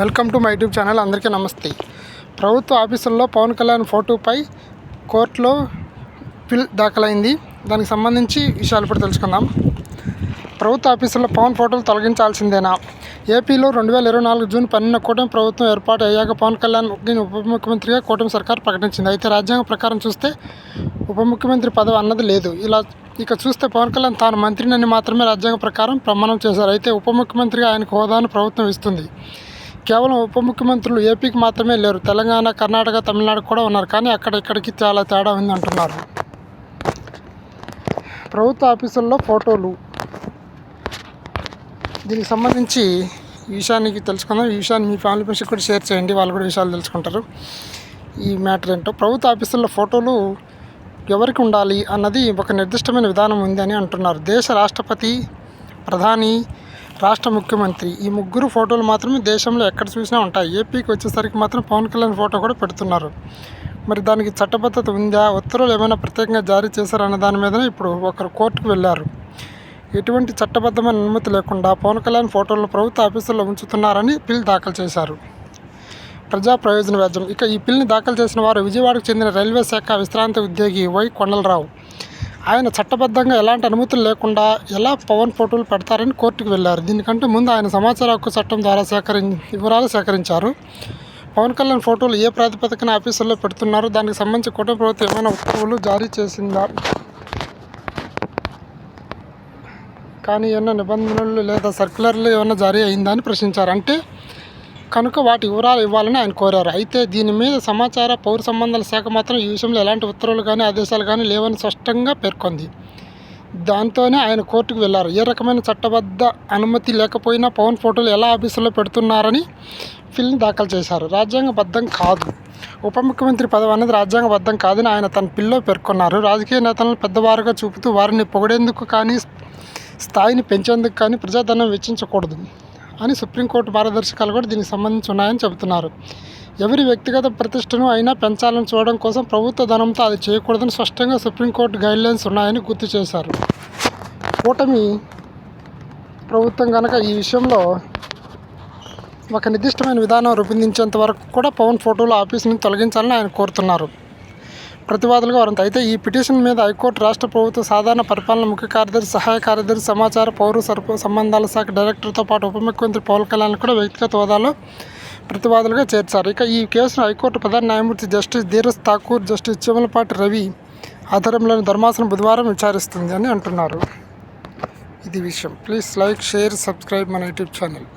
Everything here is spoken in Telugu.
Welcome to my YouTube channel. అందరికీ నమస్తే. ప్రభుత్వ ఆఫీసుల్లో పవన్ కళ్యాణ్ ఫోటోపై కోర్టులో పిల్ దాఖలైంది. దానికి సంబంధించి విషయాలు ఇప్పుడు తెలుసుకుందాం. ప్రభుత్వ ఆఫీసుల్లో పవన్ ఫోటోలు తొలగించాల్సిందేనా? ఏపీలో రెండు వేల ఇరవై నాలుగు జూన్ పన్నెండున కూటమి ప్రభుత్వం ఏర్పాటు అయ్యాక పవన్ కళ్యాణ్ ఉప ముఖ్యమంత్రిగా కూటమి సర్కార్ ప్రకటించింది. అయితే రాజ్యాంగం ప్రకారం చూస్తే ఉప ముఖ్యమంత్రి పదవి అన్నది లేదు. ఇలా ఇక చూస్తే పవన్ కళ్యాణ్ తాను మంత్రినని మాత్రమే రాజ్యాంగ ప్రకారం ప్రమాణం చేశారు. అయితే ఉప ముఖ్యమంత్రిగా ఆయనకు హోదాను ప్రభుత్వం ఇస్తుంది. కేవలం ఉప ముఖ్యమంత్రులు ఏపీకి మాత్రమే లేరు. తెలంగాణ కర్ణాటక తమిళనాడు కూడా ఉన్నారు. కానీ అక్కడ ఇక్కడికి చాలా తేడా ఉంది అంటున్నారు. ప్రభుత్వ ఆఫీసుల్లో ఫోటోలు. దీనికి సంబంధించి ఈ విషయానికి తెలుసుకుందాం. ఈ విషయాన్ని మీ ఫ్యామిలీ మెంబర్స్కి కూడా షేర్ చేయండి. వాళ్ళు కూడా విషయాలు తెలుసుకుంటారు. ఈ మ్యాటర్ ఏంటో ప్రభుత్వ ఆఫీసుల్లో ఫోటోలు ఎవరికి ఉండాలి అన్నది ఒక నిర్దిష్టమైన విధానం ఉంది అని అంటున్నారు. దేశ రాష్ట్రపతి ప్రధాని రాష్ట్ర ముఖ్యమంత్రి. ఈ ముగ్గురు ఫోటోలు మాత్రమే దేశంలో ఎక్కడ చూసినా ఉంటాయి. ఏపీకి వచ్చేసరికి మాత్రం పవన్ కళ్యాణ్ ఫోటో కూడా పెడుతున్నారు. మరి దానికి చట్టబద్ధత ఉందా? ఉత్తర్వులు ఏమైనా ప్రత్యేకంగా జారీ చేశారన్న దాని మీదనే ఇప్పుడు ఒకరు కోర్టుకు వెళ్ళారు. ఎటువంటి చట్టబద్ధమైన అనుమతి లేకుండా పవన్ కళ్యాణ్ ఫోటోలను ప్రభుత్వ ఆఫీసుల్లో ఉంచుతున్నారని బిల్ దాఖలు చేశారు. ప్రజా ప్రయోజన వ్యాజ్యం ఇక ఈ బిల్ని దాఖలు చేసిన వారు విజయవాడకు చెందిన రైల్వే శాఖ విశ్రాంతి ఉద్యోగి వై కొండలరావు. ఆయన చట్టబద్ధంగా ఎలాంటి అనుమతులు లేకుండా ఎలా పవన్ ఫోటోలు పెడతారని కోర్టుకు వెళ్ళారు. దీనికంటే ముందు ఆయన సమాచార హక్కు చట్టం ద్వారా సేకరి వివరాలు సేకరించారు. పవన్ కళ్యాణ్ ఫోటోలు ఏ ప్రాతిపదికన ఆఫీసుల్లో పెడుతున్నారు? దానికి సంబంధించి కుటుంబ ప్రభుత్వం ఏమైనా ఉత్తర్వులు జారీ చేసిందా? కానీ ఏమైనా నిబంధనలు లేదా సర్క్యులర్లు ఏమైనా జారీ అయిందా అని ప్రశ్నించారు. అంటే కనుక వాటి వివరాలు ఇవ్వాలని ఆయన కోరారు. అయితే దీని మీద సమాచార పౌర సంబంధాల శాఖ మాత్రం ఈ విషయంలో ఎలాంటి ఉత్తర్వులు కానీ ఆదేశాలు కానీ లేవని స్పష్టంగా పేర్కొంది. దాంతోనే ఆయన కోర్టుకు వెళ్ళారు. ఏ రకమైన చట్టబద్ధ అనుమతి లేకపోయినా పవన్ ఫోటోలు ఎలా ఆఫీసులో పెడుతున్నారని ఫిల్ని దాఖలు చేశారు. రాజ్యాంగబద్ధం కాదు. ఉప ముఖ్యమంత్రి పదవి అనేది రాజ్యాంగబద్ధం కాదని ఆయన తన పిల్లో పేర్కొన్నారు. రాజకీయ నేతలను పెద్దవారుగా చూపుతూ వారిని పొగిడేందుకు కానీ స్థాయిని పెంచేందుకు కానీ ప్రజాధనం వెచ్చించకూడదు. అని సుప్రీంకోర్టు మార్గదర్శకాలు కూడా దీనికి సంబంధించి ఉన్నాయని చెబుతున్నారు. ఎవరి వ్యక్తిగత ప్రతిష్టను అయినా పెంచాలని చూడడం కోసం ప్రభుత్వ ధనంతో అది చేయకూడదని స్పష్టంగా సుప్రీంకోర్టు గైడ్లైన్స్ ఉన్నాయని గుర్తు చేశారు. కూటమి ప్రభుత్వం కనుక ఈ విషయంలో ఒక నిర్దిష్టమైన విధానం రూపొందించేంత వరకు కూడా పవన్ ఫోటోలు ఆఫీసుని తొలగించాలని ఆయన కోరుతున్నారు. ప్రతివాదులుగా వారంతా. అయితే ఈ పిటిషన్ మీద హైకోర్టు రాష్ట్ర ప్రభుత్వ సాధారణ పరిపాలన ముఖ్య కార్యదర్శి సహాయ కార్యదర్శి సమాచార పౌర సరఫరా సంబంధాల శాఖ డైరెక్టర్తో పాటు ఉప ముఖ్యమంత్రి పవన్ కళ్యాణ్ కూడా వ్యక్తిగత హోదాలో ప్రతివాదులుగా చేర్చారు. ఇక ఈ కేసును హైకోర్టు ప్రధాన న్యాయమూర్తి జస్టిస్ ధీరజ్ ఠాకూర్ జస్టిస్ చిమలపాటి రవి ఆధ్వర్యంలోని ధర్మాసనం బుధవారం విచారిస్తుంది అని అంటున్నారు. ఇది విషయం. ప్లీజ్ లైక్ షేర్ సబ్స్క్రైబ్ మన యూట్యూబ్ ఛానల్.